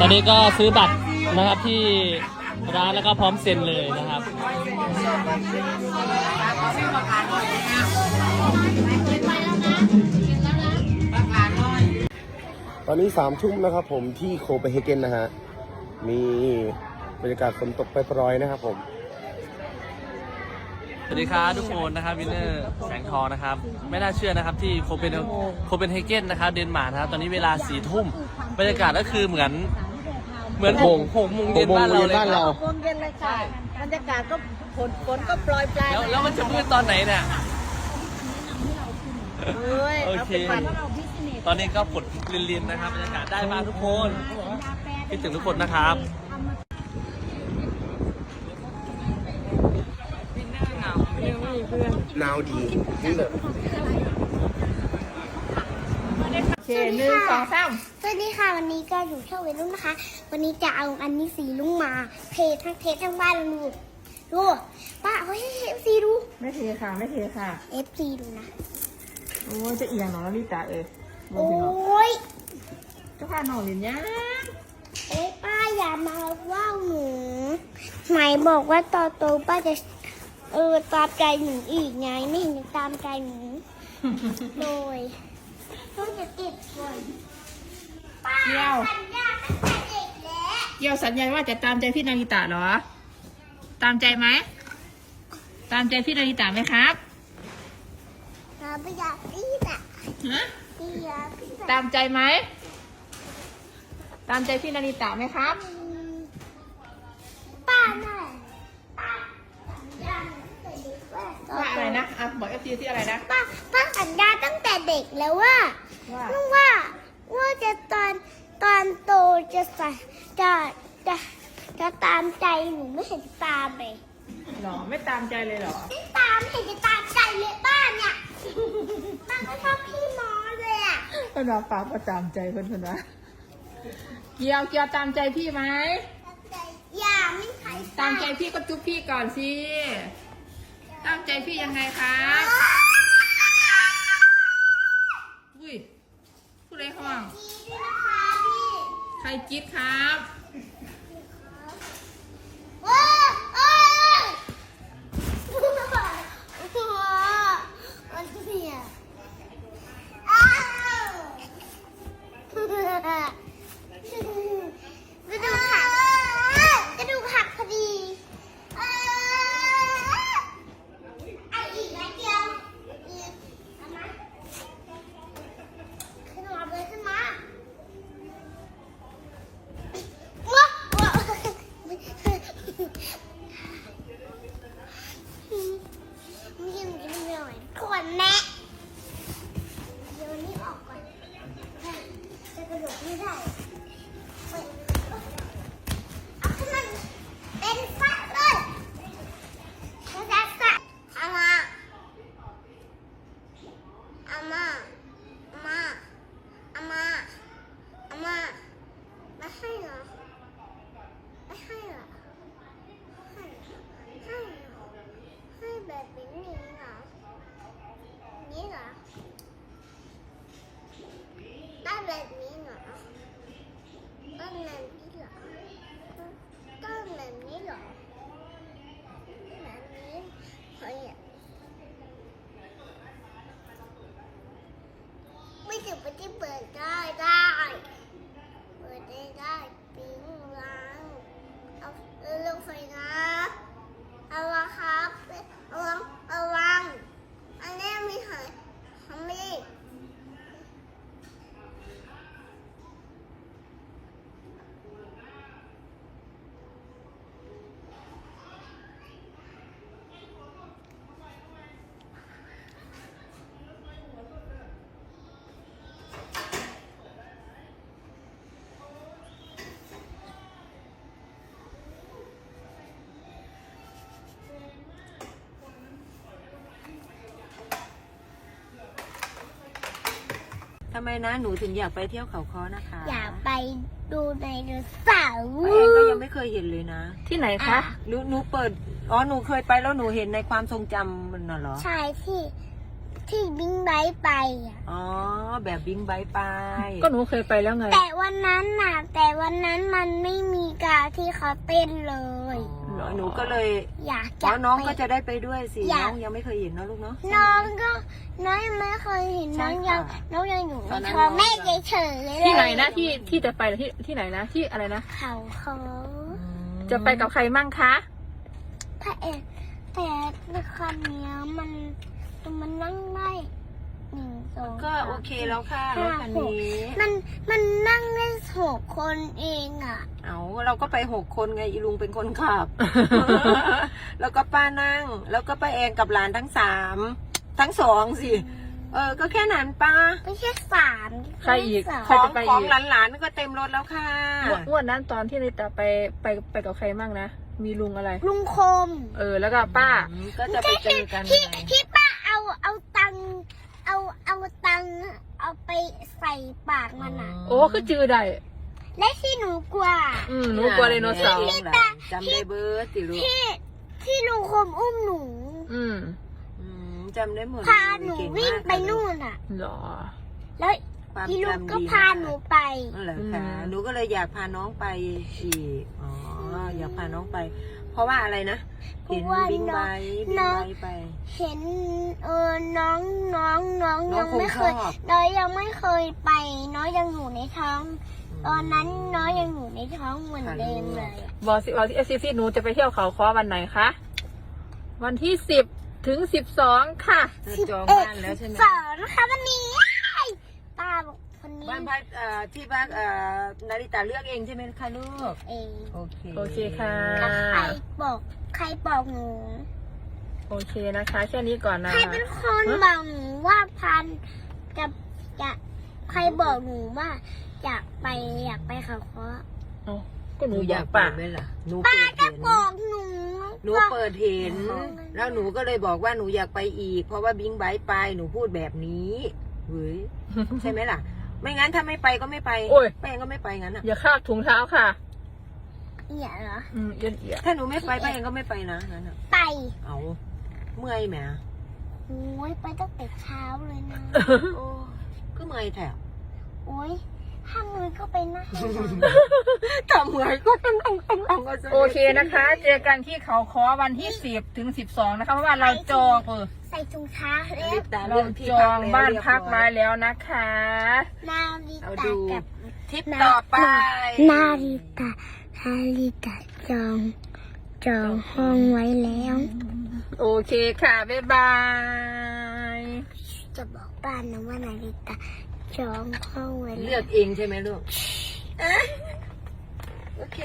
ตอนนี้ก็ซื้อบัตรนะครับที่ร้านแล้วก็พร้อมเซ็นเลยนะครับ ตอนนี้สามทุ่มนะครับผมที่โคเปนเฮเกนนะฮะ มีบรรยากาศฝนตกไปปรอยๆนะครับผม สวัสดีครับทุกคนนะครับวินเนอร์แสงทองนะครับ ไม่น่าเชื่อนะครับที่โคเปนโคเปนเฮเกนนะครับเดนมาร์กนะครับ ตอนนี้เวลาสี่ทุ่มบรรยากาศก็คือเหมือน เหมือนหกโมงหกโมงเย็นบ้านเราเลยหกโมงเย็นบ้านเราครับโมงเย็นเลยค่ะบรรยากาศก็ฝนฝนก็ปล่อยปลายแล้วแล้วมันจะมืดตอนไหนเนี่ยเอ้ยโอเอาเคเป็นวันตอนนี้ก็ฝนลินๆนะครับบรรยากาศได้มากทุกคนคิดถึงทุกคนนะครับหนาวดีนี่เลย โอเคหนึ่งสองสามสวัสดีค่ะวันนี้ก็อยู่ช่องวัยรุ่นนะคะ วันนี้จะเอาอันนี้สีลุงมาเททั้งเททั้งบ้านดูดูป้าเฮ้ยเอฟซีดูไม่เทค่ะ ไม่เทค่ะ เอฟซีดูนะโอ้ยจะเอียงหนอลิตาเอ้ยโอ้ยเจ้าค่ะหนองลินยังโอ้ยป้าอย่ามาว่าวหนูไหมบอกว่าตอนโตป้าจะเออตามใจหนูอีกไงไม่เห็นจะตามใจหนูโดย ต้องจะติดก่อนป้าเกี่ยว สัญญาตั้งแต่เด็กแล้วเกี่ยวสัญญาว่าจะตามใจพี่นาริตะเหรอ ตามใจไหม ตามใจพี่นาริตะไหมครับเราไม่อยากตีน่ะฮะพี่อยากพี่ตามใจไหม ตามใจพี่นาริตะไหมครับ ป้าน่ะป้า ว่าว่าอะไรนะอะบอกเอฟซีที่อะไรนะ ป้าป้าสัญญาตั้งแต่เด็กแล้วว่าว่านึกว่าว่าจะตอนตอนโตจะใส่จะจะจะตามใจหนูไม่เห็นจะตามเลยหรอไม่ตามใจเลยเหรอ ไม่ตามไม่เห็นจะตามใจเลยป้าเนี่ยป้าก็ชอบพี่มอเลยอะเพื่อนว่าป้าก็ตามใจเพื่อนเพื่อนว่าเกี่ยวเกี่ยวตามใจพี่ไหมตามใจอย่าไม่ใครตามใจพี่ก็จุ๊บพี่ก่อนสิ ตามใจพี่ยังไงครับอุ้ยผู้ใดห้องดีด้วยนะคะพี่ใครจิ๊ดครับโอ้ยโอ้ยโอ้ยมันเสียอ้าวกระดูกหักกระดูกหักพอดีไอ้อีกนะเดียวอีกเอามาขึ้นมาเลยขึ้นมาว้าวว้าวมันยังกินไม่ไหวขวดแม่เดี๋ยวนี้ออกก่อนจะกระโดดไม่ได้เปิดเอาขึ้นมาเป็นฟ้าเลยแล้วจะสะเอามาเอามาเอามาเอามาเอามาไม่ให้เหรอไม่ให้เหรอให้ให้เหรอให้แบบนี้เหรอนี่เหรอได้แบบนี้เหรอต้นแบบนี้เหรอต้นแบบนี้เหรอแบบนี้เฮ้ยอะ ไม่ถึำไมนะหนูถึงอยากไปเที่ยวเขาค้อนะคะอยากไปดูไดโนเสาร์เพราะเองก็ยังไม่เคยเห็นเลยนะที่ไหนคะ หนูหนูเปิด อ๋อ หนูเคยไปแล้วหนูเห็นในความทรงจำมันน่ะเหรอ ใช่ที่ที่บิงไบค์ไปอะอ๋อ แบบบิงไบค์ไป ก็หนูเคยไปแล้วไง แต่วันนั้นน่ะ แต่แต่วันนั้นมันไม่มีการที่เขาเต้นเลย เหรอหนูก็เลยอยากอ๋จะอน้องไปก็จะได้ไปด้วยสิอยาก น้องยังไม่เคยเห็นเนอะลูกเนาะ น้องก็น้องยังไม่เคยเห็นใช่น้องยังค่ะน้องยังอยู่ตอนนั้นในท้องน้อง แม่ยังเฉยๆเลยที่ไหนนะที่ที่จะไปเหรอที่ที่ไหนนะที่อะไรนะเขาเขาจะไปกับใครมั่งคะ พระเอกแต่ในคันเนี้ยมันมันนั่งได้ หนึ่งสองก็สามโอเคแล้วค่ะรถคันนี้ มันมันนั่งได้หกคนเองอะ เอาเราก็ไปหกคนไงอีลุงเป็นคนขับ แล้วก็ป้านั่ง แล้วก็ป้าแองกับหลานทั้งสามทั้งสองสิ เออ ก็แค่นั้นป้าไม่ใช่สามใครอีกไม่ใครใช่สามจะไปของอีกหลานๆก็เต็มรถแล้วค่ะ งวดงวดนั้นตอนที่นาริตาไปไปไปกับใครมั่งนะ มีลุงอะไร ลุงคม เออ แล้วก็ป้าอืมก็จะไปเจอกันที่ไงที่ป้าเอาเอาตังค์ เอาเอาตังค์เอาไปใส่ปากมันอะ โอ้คือจือได้และที่หนูกลัว อืมหนูกลัวไดโนเสาร์จำได้เบิร์ดสิลูกที่ที่ลุงคมอุ้มหนูอืมอืมจำได้หมดพาหนูวิ่งไปนู่นอะ เหรอแล้ว ความอีลูกจำก็ดีพาหนูไปนั่นแหละค่ะอืมหนูก็เลยอยากพาน้องไปอีกอ๋ออยากพาน้องไป เพราะว่าอะไรนะเพราะเห็นว่าบิ๊กน้ไบองค์บิ๊กน้องไบค์ไป เห็นเออน้องน้องน้องน้อยังงคงไม่เคยชอบ น้องยังไม่เคยไป น้องยังอยู่ในท้อง ตอนนั้นน้องยังอยู่ในท้องเหมือนเดิมเลยอะบอกสิบอกที่เอซีซีหนูจะไปเที่ยวเขาคอวันไหนคะ วันที่สิบถึงสิบสองค่ะ เธอจองบ้านแล้วใช่ไหม สอนนะคะวันนี้ป้าบอก คนนี้บ้านพักเอ่อที่บ้านเอ่อนาริตาเลือกเองใช่ไหมคะลูก เองโอเคโอเคค่ะ แล้วใครบอก ใครบอกหนู โอเคนะคะ แค่นี้ก่อนนะ ใครเป็นคนบอกหนูว่าพันกับจะใครบอกหนูว่าอยากไปอยากไปเขาเคาะเอ้าก็หหนูนูอยากกอายป่ะไปไหมล่ะหนูป้าเปิดก็เห็นบอกหนูหนูเปิดเห็น แล้วหนูก็เลยบอกว่าหนูอยากไปอีก เพราะว่าบิงไบค์ไปหนูพูดแบบนี้เฮ้ยใช่ไหมล่ะ ไม่งั้นถ้าไม่ไปก็ไม่ไปโอ้ย แป้งก็ไม่ไปงั้นอะอย่าคาบถุงเท้าค่ะเนี่ยเหรอ อืมเอียนเอียนถ้าหนูไม่ไปแป้งก็ไม่ไปนะงั้นอะไปเอาเมื่อยแหมโอ้ยไปตั้งแต่เช้าเลยนะ โอ้ก็เมื่อยแถวโอ้ยถ้ามือก็ไปนั่งทำเมื่อยก็ต้องต้องต้องต้องก็จะโอเคนะคะ เจอกันที่เขาคอวันที่สิบถึงสิบสองนะคะ เพราะว่าเราจองเออ ใส่ถุงเท้าแล้รีวบตามเราเรื่องที่จองบ้านพักไว้ไว้แล้วนะคะ นาฬิเอาตาดูกับทริปต่อไป นาฬิตานาฬิตาจอง จองห้องไว้แล้ว โอเคค่ะ บ๊ายบาย จะบอกบ้านนะว่านาฬิตาจองห้องไว้เลืแล้อวกเองใช่ไหมลูก โอเค